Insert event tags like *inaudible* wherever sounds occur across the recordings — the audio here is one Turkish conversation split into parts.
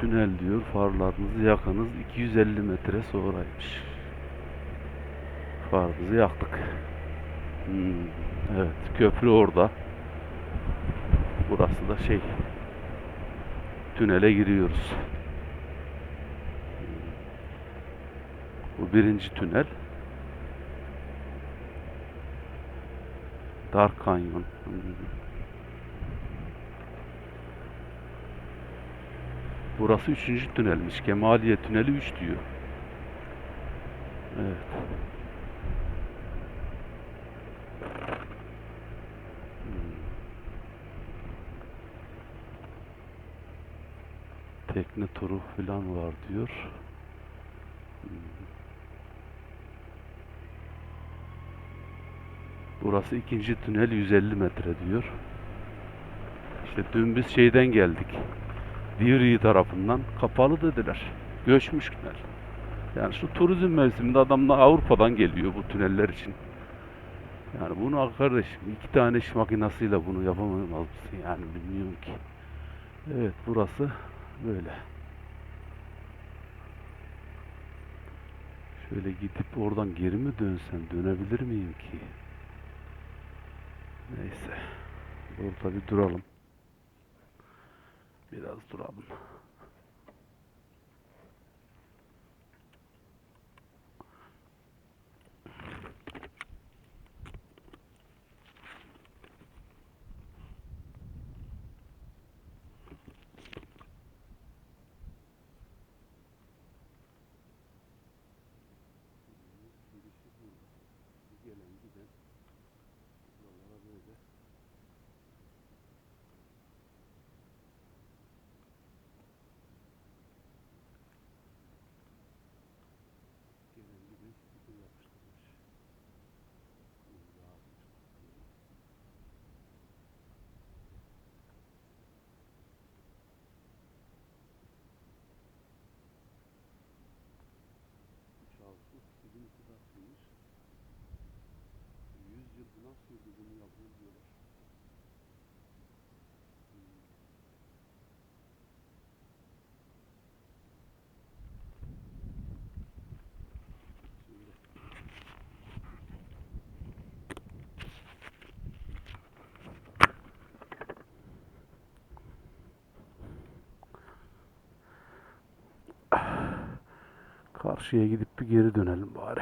Tünel diyor. Farlarınızı yakınız 250 metre sonraymış. Farımızı yaktık. Hmm, evet köprü orada. Burası da şey. Tünele giriyoruz. Bu birinci tünel. Dark Canyon. Hmm. Burası üçüncü tünelmiş. Kemaliye tüneli 3 diyor. Evet. Hmm. Tekne turu falan var diyor. Hmm. Burası ikinci tünel 150 metre diyor. İşte dün biz şeyden geldik. Divriği tarafından kapalı dediler. Göçmüşler. Yani şu turizm mevsiminde adamlar Avrupa'dan geliyor bu tüneller için. Yani bunu kardeşim iki tane iş makinasıyla bunu yapamaz mısın? Yani bilmiyorum ki. Evet burası böyle. Şöyle gidip oradan geri mi dönsem dönebilir miyim ki? Neyse. Burada bir duralım. Biraz duralım. Karşıya gidip bir geri dönelim bari.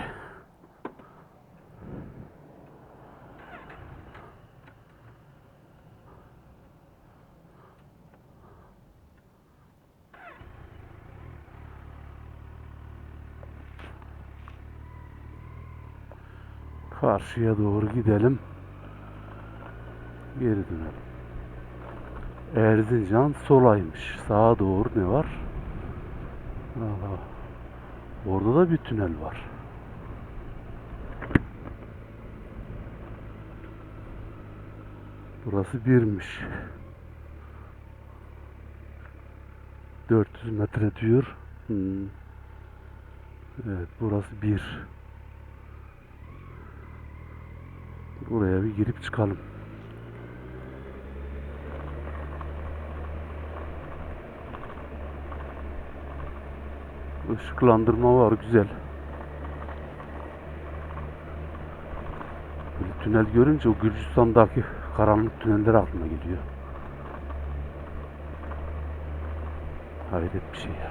Karşıya doğru gidelim. Geri dönelim. Erzincan solaymış. Sağa doğru ne var? Allah. Orada da bir tünel var. Burası birmiş. 400 metre diyor. Hmm. Evet burası bir. Buraya bir girip çıkalım. Işıklandırma var güzel. Böyle tünel görünce o Gürcistan'daki karanlık tüneller aklıma geliyor. Hayret bir şey ya.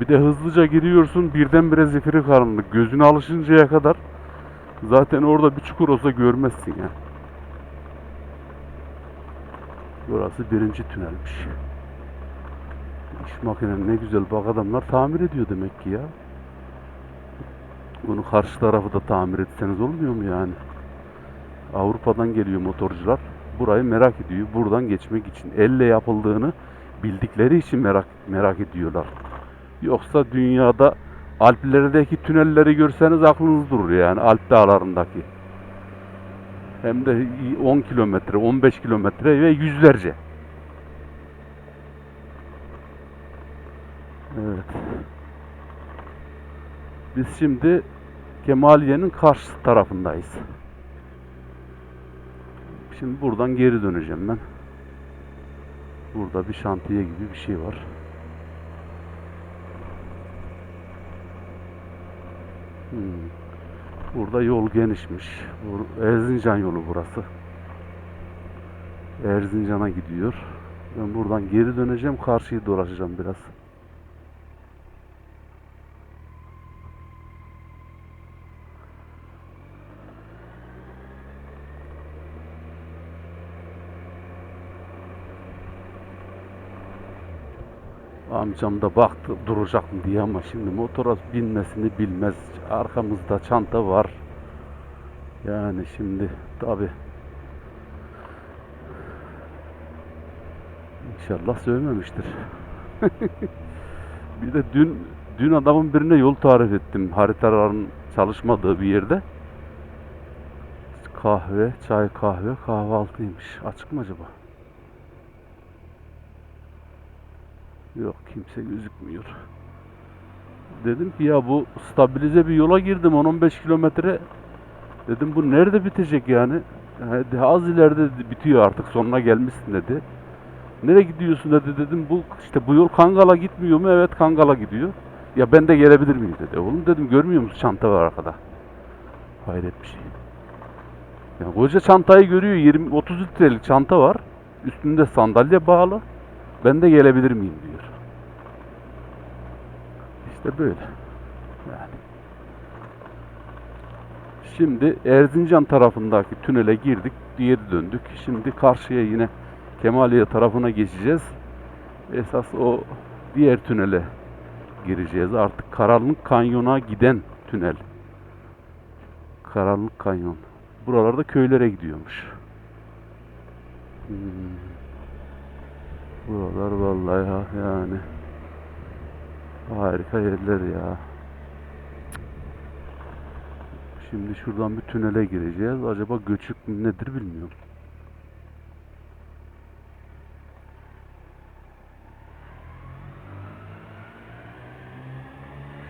Bir de hızlıca giriyorsun birdenbire zifiri karanlık. Gözüne alışıncaya kadar zaten orada bir çukur olsa görmezsin ya. Burası birinci tünelmiş. İş makinenin ne güzel bak adamlar tamir ediyor demek ki ya. Bunu karşı tarafı da tamir etseniz olmuyor mu yani? Avrupa'dan geliyor motorcular. Burayı merak ediyor. Buradan geçmek için. Elle yapıldığını bildikleri için merak merak ediyorlar. Yoksa dünyada Alplerdeki tünelleri görseniz aklınız durur yani Alp dağlarındaki. Hem de 10 kilometre, 15 kilometre ve yüzlerce. Evet. Biz şimdi Kemaliye'nin karşı tarafındayız. Şimdi buradan geri döneceğim ben. Burada bir şantiye gibi bir şey var. Hmm. Burada yol genişmiş. Erzincan yolu burası. Erzincan'a gidiyor. Ben buradan geri döneceğim. Karşıyı dolaşacağım biraz. Amcam baktı duracak mı diye ama şimdi motora binmesini bilmez. Arkamızda çanta var. Yani şimdi tabi İnşallah sövmemiştir. *laughs* bir de dün dün adamın birine yol tarif ettim haritaların çalışmadığı bir yerde. Kahve, çay kahve, kahvaltıymış. Açık mı acaba? Yok kimse gözükmüyor. Dedim ki ya bu stabilize bir yola girdim 10-15 kilometre. Dedim bu nerede bitecek yani? Hadi az ileride dedi, bitiyor artık sonuna gelmişsin dedi. Nereye gidiyorsun dedi dedim bu işte bu yol Kangal'a gitmiyor mu? Evet Kangal'a gidiyor. Ya ben de gelebilir miyim dedi. Oğlum dedim görmüyor musun çanta var arkada. Hayret bir şey. Ya koca çantayı görüyor 20 30 litrelik çanta var. Üstünde sandalye bağlı. Ben de gelebilir miyim diyor. İşte böyle. Yani. Şimdi Erzincan tarafındaki tünele girdik, geri döndük. Şimdi karşıya yine Kemaliye tarafına geçeceğiz. Esas o diğer tünele gireceğiz. Artık Karanlık Kanyon'a giden tünel. Karanlık Kanyon. Buralarda köylere gidiyormuş. Hmm. Buralar vallahi ha yani harika yerler ya. Şimdi şuradan bir tünele gireceğiz. Acaba göçük nedir bilmiyorum.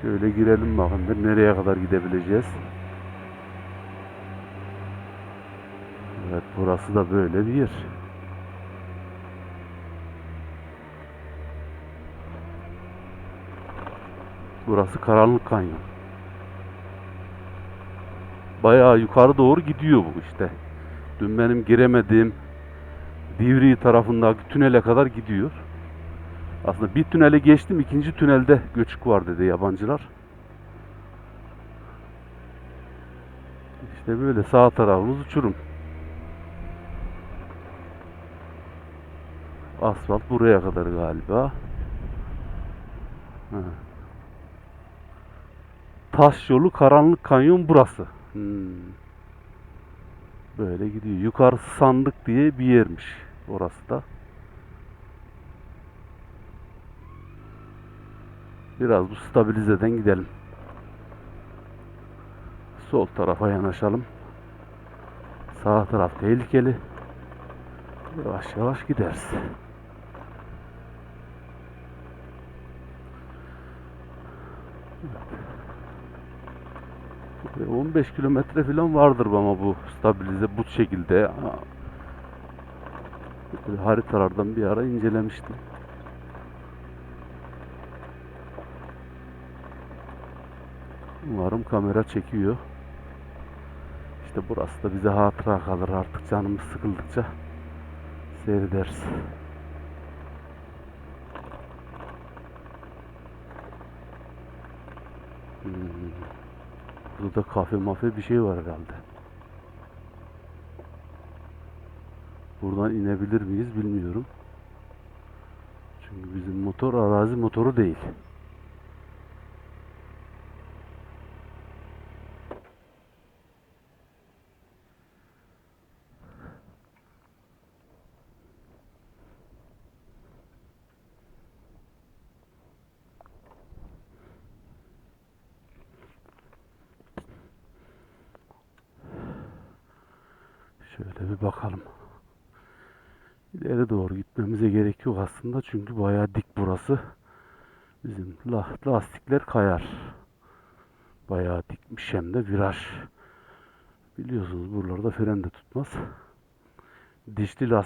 Şöyle girelim bakalım bir nereye kadar gidebileceğiz. Evet burası da böyle bir yer. Burası Karanlık Kanyon. Bayağı yukarı doğru gidiyor bu işte. Dün benim giremediğim Divriği tarafındaki tünele kadar gidiyor. Aslında bir tünele geçtim, ikinci tünelde göçük var dedi yabancılar. İşte böyle sağ tarafımız uçurum. Asfalt buraya kadar galiba. Ha. Taş yolu karanlık kanyon burası. Hmm. Böyle gidiyor. Yukarısı sandık diye bir yermiş orası da. Biraz bu stabilizeden gidelim. Sol tarafa yanaşalım. Sağ taraf tehlikeli. Yavaş yavaş gideriz. 15 kilometre falan vardır ama bu stabilize bu şekilde. Böyle haritalardan bir ara incelemiştim. Umarım kamera çekiyor. İşte burası da bize hatıra kalır artık canımız sıkıldıkça seyrederiz. Hmm. Burada kafe mafe bir şey var herhalde. Buradan inebilir miyiz bilmiyorum. Çünkü bizim motor arazi motoru değil. Şöyle bir bakalım. İleri doğru gitmemize gerek yok aslında çünkü bayağı dik burası. Bizim la- lastikler kayar. Bayağı dikmiş hem de viraj. Biliyorsunuz buralarda fren de tutmaz. Dişli lastik